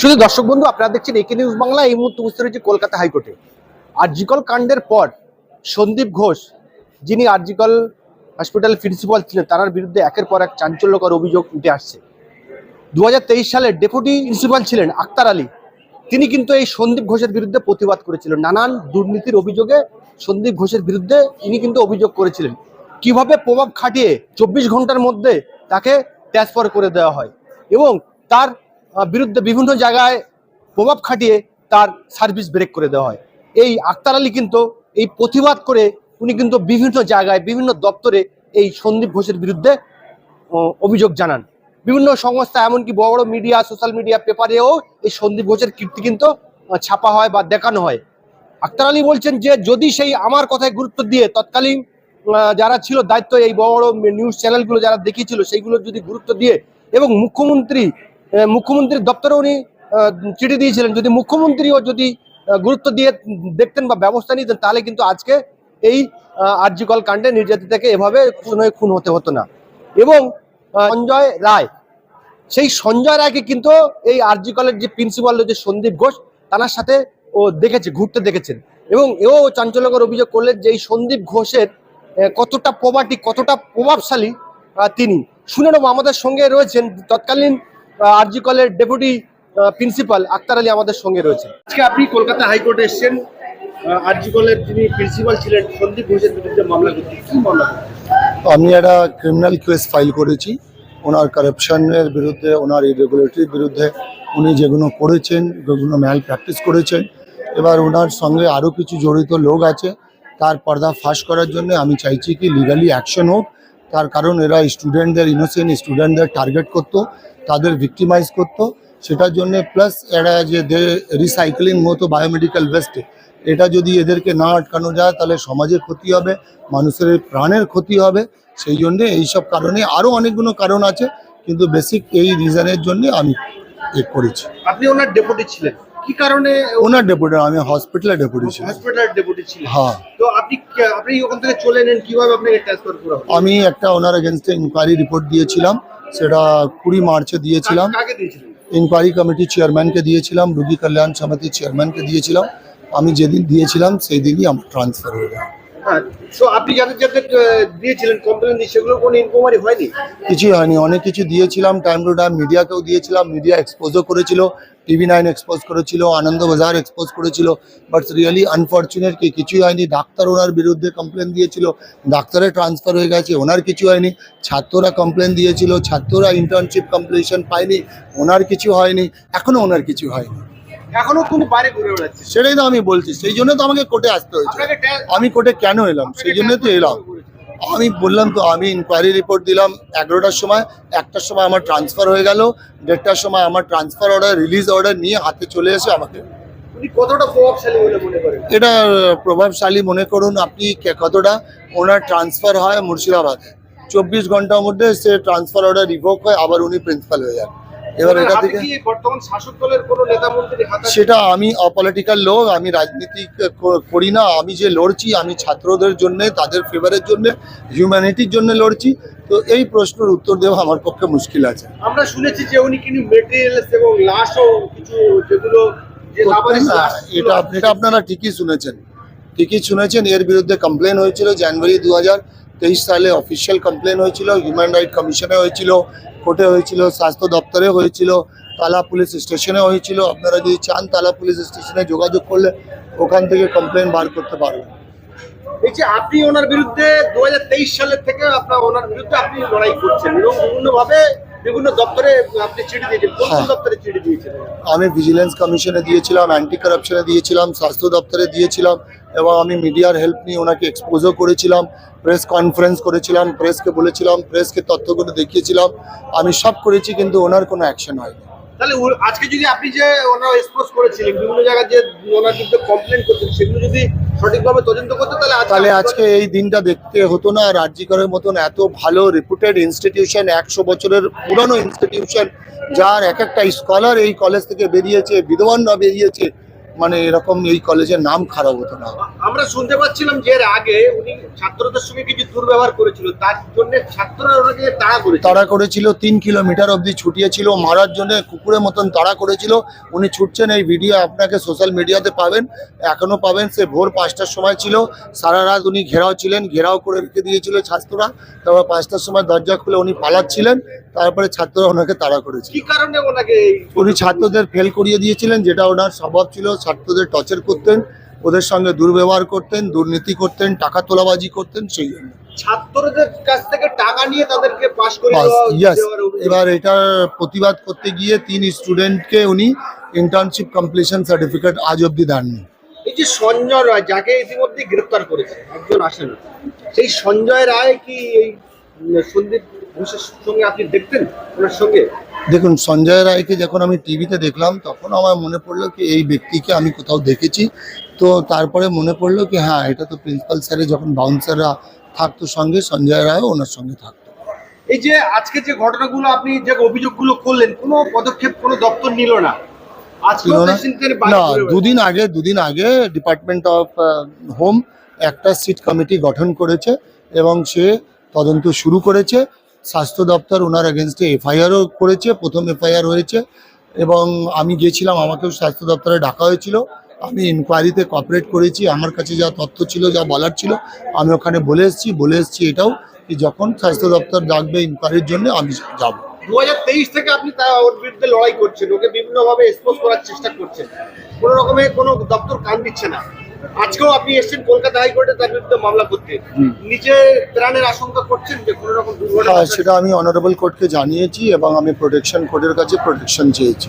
শুধু দর্শক বন্ধু, আপনারা দেখছেন একে নিউজ বাংলা, এই মুহূর্তে উপস্থিত রয়েছে কলকাতা হাইকোর্টে। আরজিকল কাণ্ডের পর সন্দীপ ঘোষ, যিনি আরজিকল হসপিটাল প্রিন্সিপাল ছিলেন, তার বিরুদ্ধে একের পর এক চাঞ্চল্যকর অভিযোগ উঠে আসছে। দু সালে ডেপুটি প্রিন্সিপাল ছিলেন আক্তার আলী। তিনি কিন্তু এই সন্দীপ ঘোষের বিরুদ্ধে প্রতিবাদ করেছিলেন। নানান দুর্নীতির অভিযোগে সন্দীপ ঘোষের বিরুদ্ধে তিনি কিন্তু অভিযোগ করেছিলেন। কীভাবে প্রভাব খাটিয়ে চব্বিশ ঘণ্টার মধ্যে তাকে ট্রান্সফার করে দেওয়া হয় এবং তার বিরুদ্ধে বিভিন্ন জায়গায় প্রভাব খাটিয়ে তার সার্ভিস ব্রেক করে দেওয়া হয়। এই আক্তার আলী কিন্তু এই প্রতিবাদ করে উনি কিন্তু বিভিন্ন জায়গায়, বিভিন্ন দপ্তরে এই সন্দীপ ঘোষের বিরুদ্ধে অভিযোগ জানান। বিভিন্ন সংস্থা, এমনকি বড় বড় মিডিয়া, সোশ্যাল মিডিয়া পেপারেও এই সন্দীপ ঘোষের কীর্তি কিন্তু ছাপা হয় বা দেখানো হয়। আক্তার আলী বলছেন যে, যদি সেই আমার কথায় গুরুত্ব দিয়ে তৎকালীন যারা ছিল দায়িত্ব এই বড় বড় নিউজ চ্যানেলগুলো যারা দেখিয়েছিল, সেইগুলো যদি গুরুত্ব দিয়ে এবং মুখ্যমন্ত্রী মুখ্যমন্ত্রীর দপ্তরে উনি চিঠি দিয়েছিলেন। যদি মুখ্যমন্ত্রীও যদি গুরুত্ব দিয়ে দেখতেন বা ব্যবস্থা নিতেন, তাহলে কিন্তু আজকে এই আর্যিকল কাণ্ডে নির্যাতিতাকে এভাবে খুন খুন হতে হতো না। এবং সঞ্জয় রায়, সেই সঞ্জয় রায়কে কিন্তু এই আরজি কলের যে প্রিন্সিপাল যে সন্দীপ ঘোষ, তার সাথে ও দেখেছে, ঘুরতে দেখেছেন। এবং এও চাঞ্চল্যকর অভিযোগ করলেন যে এই সন্দীপ ঘোষের কতটা প্রবাটি, কতটা প্রভাবশালী তিনি। শুনে নেব, আমাদের সঙ্গে রয়েছেন তৎকালীন আরজি কলের ডেপুটি প্রিন্সিপাল আক্তার আলী আমাদের সঙ্গে রয়েছে আজকে আপনি কলকাতা হাইকোর্টে এসেছেন। আরজি কলের যিনি প্রিন্সিপাল ছিলেন সন্দীপ ঘোষের বিরুদ্ধে মামলা করতে। কি মামলা আমি একটা ক্রিমিনাল কেস ফাইল করেছি। ওনার কারাপশনের বিরুদ্ধে ওনার ইরেগুলেটরির বিরুদ্ধে উনি যেগুলো করেছেন যেগুলো ম্যাল প্র্যাকটিস করেছেন। এবার ওনার সঙ্গে আরও কিছু জড়িত লোক আছে তার পর্দা ফাঁস করার জন্য আমি চাইছি কি লিগালি অ্যাকশন হোক তার কারণ এরা স্টুডেন্টদের ইনোসেন্ট স্টুডেন্টদের টার্গেট করতো, তাদের ভিক্টিমাইজ করতো। সেটার জন্য প্লাস এরা যে রিসাইক্লিং মতো বায়োমেডিক্যাল ওয়েস্টে এটা যদি এদেরকে না আটকানো যায়, তাহলে সমাজের ক্ষতি হবে, মানুষের প্রাণের ক্ষতি হবে। সেই জন্যে এইসব কারণে আরও অনেকগুলো কারণ আছে, কিন্তু বেসিক এই রিজনের জন্য আমি করেছি। আপনি ওনার ডেপুটি ছিলেন। কি কারণে ওনার ডেপুটি আমি হসপিটালের ডেপুটি ছিলাম। হসপিটালের ডেপুটি ছিলেন। হ্যাঁ। তো আপনি আপনি ওখান থেকে চলে নেন কীভাবে আপনাকে ট্রান্সফার করা আমি একটা ওনার এগেনস্টে ইনকোয়ারি রিপোর্ট দিয়েছিলাম সেটা কুড়ি মার্চে দিয়েছিলাম। কাকে দিয়েছিলেন? ইনকোয়ারি কমিটি চেয়ারম্যানকে দিয়েছিলাম রুগী কল্যাণ সমিতির চেয়ারম্যানকে দিয়েছিলাম। আমি যেদিন দিয়েছিলাম সেই দিনই আমার ট্রান্সফার হয়ে গেল। হ্যাঁ তো আপনি দিয়েছিলেন কমপ্লেন সেগুলো হয়নি? কিছুই হয়নি, অনেক কিছু দিয়েছিলাম টাইম টু টাইম মিডিয়াকেও দিয়েছিলাম মিডিয়া এক্সপোজও করেছিল টিভি নাইন এক্সপোজ করেছিল আনন্দবাজার এক্সপোজ করেছিল বাট রিয়েলি কিছুই হয়নি, ডাক্তার ওনার বিরুদ্ধে কমপ্লেন দিয়েছিল, ডাক্তারের ট্রান্সফার হয়ে গেছে, ওনার কিছু হয়নি, ছাত্ররা কমপ্লেন দিয়েছিল, ছাত্ররা ইন্টার্নশিপ কমপ্লিশন পায়নি, ওনার কিছু হয়নি, এখনও ওনার কিছু হয়নি। এখনও তুমি বাইরে ঘুরে বেড়াচ্ছিস? সেটাই তো আমি বলছি সেই জন্য তো আমাকে কোর্টে আসতে হয়েছে। আমি কোর্টে কেন এলাম? সেই জন্য তো এলাম। আমি বললাম তো আমি ইনকোয়ারি রিপোর্ট দিলাম এগারোটার সময়। একটার সময় আমার ট্রান্সফার হয়ে গেল। দেড়টার সময় আমার ট্রান্সফার অর্ডার রিলিজ অর্ডার নিয়ে হাতে চলে এসে আমাকে। কতটা প্রভাবশালী বলে মনে করেন? এটা প্রভাবশালী মনে করুন আপনি কতটা। ওনার ট্রান্সফার হয় মুর্শিদাবাদ। চব্বিশ ঘণ্টার মধ্যে সে ট্রান্সফার অর্ডার রিভোক হয় আবার উনি প্রিন্সিপাল হয়ে যান। এবার এটা থেকে বর্তমান শাসক দলের কোনো নেতা মন্ত্রী সেটা আমি অপলিটিক্যাল লোক আমি রাজনীতি করি না আমি যে লড়ছি আমি ছাত্রদের জন্য তাদের ফেভারের জন্য হিউম্যানিটির জন্য লড়ছি। তো এই প্রশ্নের উত্তর দেওয়া আমার পক্ষে মুশকিল আছে। আমরা শুনেছি যে উনি কিন্তু মেটেরিয়ালস এবং লাশও কিছু যেগুলো এটা এটা আপনারা ঠিকই শুনেছেন। ঠিকই শুনেছেন এর বিরুদ্ধে কমপ্লেন হয়েছিল জানুয়ারি দু হাজার তেইশ সালে অফিসিয়াল কমপ্লেন হয়েছিল হিউম্যান রাইট কমিশনে হয়েছিল কোর্টে হয়েছিল, স্বাস্থ্য দপ্তরে হয়েছিল, তালা পুলিশ স্টেশনে হয়েছিল। আপনারা যদি চান তালা পুলিশ স্টেশনে যোগাযোগ করলে ওখান থেকে কমপ্লেন বার করতে পারবেন। এই যে আপনি ওনার বিরুদ্ধে দু হাজার তেইশ সালের থেকে আপনার ওনার বিরুদ্ধে আপনি লড়াই করছেন, এবং বিভিন্ন ভাবে বিভিন্ন দপ্তরে আপনি চিঠি দিয়েছেন। কোন কোন হ্যাঁ। দপ্তরে চিঠি দিয়েছেন আমি ভিজিলেন্স কমিশনে দিয়েছিলাম অ্যান্টি কারাপশনে দিয়েছিলাম স্বাস্থ্য দপ্তরে দিয়েছিলাম এবং আমি মিডিয়ার হেল্প নিয়ে ওনাকে এক্সপোজও করেছিলাম প্রেস কনফারেন্স করেছিলাম প্রেসকে বলেছিলাম প্রেসকে তথ্যগুলো দেখিয়েছিলাম। আমি সব করেছি কিন্তু ওনার কোনো অ্যাকশন হয়নি। তাহলে আজকে যদি আপনি যে ওনারা এক্সপোজ করেছিলেন বিভিন্ন জায়গায় যে ওনার বিরুদ্ধে কমপ্লেন করছেন সেগুলো যদি সঠিকভাবে তদন্ত করতে তাহলে তাহলে আজকে এই দিনটা দেখতে হতো না। আর রাজ্যিকরের মতন এত ভালো রেপুটেড ইনস্টিটিউশন একশো বছরের পুরনো ইনস্টিটিউশন যার এক একটা স্কলার এই কলেজ থেকে বেরিয়েছে বিধবান্না বেরিয়েছে। মানে এরকম এই কলেজের নাম খারাপ হতো না। আমরা শুনতে পাচ্ছিলাম যে এর আগে উনি ছাত্রদের সঙ্গে কিছু দুর্ব্যবহার করেছিল তার জন্য ছাত্ররা ওনাকে তাড়া করেছিল। তাড়া করেছিল তিন কিলোমিটার অবধি ছুটিয়েছিল মারার জন্য কুকুরের মতন তাড়া করেছিল। উনি ছুটছেন এই ভিডিও আপনাকে সোশ্যাল মিডিয়াতে পাবেন এখনও পাবেন সে ভোর পাঁচটার সময় ছিল। সারা রাত উনি ঘেরাও ছিলেন ঘেরাও করে রেখে দিয়েছিল ছাত্ররা। তারপর পাঁচটার সময় দরজা খুলে উনি পালাচ্ছিলেন। তারপরে ছাত্ররা ওনাকে তাড়া করেছিল। কি কারণে ওনাকে উনি ছাত্রদের ফেল করিয়ে দিয়েছিলেন যেটা ওনার স্বভাব ছিল। ছাত্রদের টর্চার করতেন ওদের সঙ্গে দুর্ব্যবহার করতেন দুর্নীতি করতেন টাকা তোলাবাজি করতেন সেই জন্য। ছাত্রদের কাছ থেকে টাকা নিয়ে তাদেরকে পাশ করে বাস দেওয়া- ইয়াস দেওয়ার অভিযোগ। এবার এটার প্রতিবাদ করতে গিয়ে তিন স্টুডেন্টকে উনি ইন্টার্নশিপ কমপ্লিশন সার্টিফিকেট আজ অবধি দেননি। এই যে সঞ্জয় রায় যাকে ইতিমধ্যে গ্রেপ্তার করেছে একজন আসেন। সেই সঞ্জয় রায় কি এই সন্দীপ ঘোষের সঙ্গে আপনি দেখতেন ওনার সঙ্গে? দেখুন সঞ্জয় রায়কে যখন আমি টিভিতে দেখলাম তখন আমার মনে পড়ল কি এই ব্যক্তিকে আমি কোথাও দেখেছি। তো তারপরে মনে পড়ল কি হ্যাঁ এটা তো প্রিন্সিপাল স্যারে যখন বাউন্সাররা থাকতো সঙ্গে সঞ্জয় রায়ও ওনার সঙ্গে থাকতো। এই যে আজকে যে ঘটনাগুলো আপনি যে অভিযোগগুলো করলেন কোনো পদক্ষেপ কোনো দপ্তর নিল না। না। না দুদিন আগে দুদিন আগে ডিপার্টমেন্ট অফ হোম একটা সিট কমিটি গঠন করেছে এবং সে তদন্ত শুরু করেছে। স্বাস্থ্য দপ্তর ওনার এগেনস্টে এফআইআরও করেছে, প্রথম এফআইআর হয়েছে এবং আমি গিয়েছিলাম, আমাকেও স্বাস্থ্য দপ্তরে ডাকা হয়েছিল। আমি ইনকোয়ারিতে কপারেট করেছি, আমার কাছে যা তথ্য ছিল, যা বলার ছিল, আমি ওখানে বলে এসেছি বলে এসেছি এটাও যে যখন স্বাস্থ্য দপ্তর ডাকবে ইনকোয়ারির জন্য আমি যাব। দু হাজার তেইশ থেকে আপনি ওর বিরুদ্ধে লড়াই করছেন, ওকে বিভিন্নভাবে এক্সপোজ করার চেষ্টা করছেন। কোনো রকমের কোনো দপ্তর কান দিচ্ছে না। আজকেও আপনি এসেছেন কলকাতা হাইকোর্টে তার বিরুদ্ধে মামলা করতে। নিজে প্রাণের আশঙ্কা করছেন যে কোনো রকম দুর্ঘটনা হ্যাঁ সেটা আমি অনারেবল কোর্টকে জানিয়েছি এবং আমি প্রোটেকশন কোর্টের কাছে প্রোটেকশন চেয়েছি।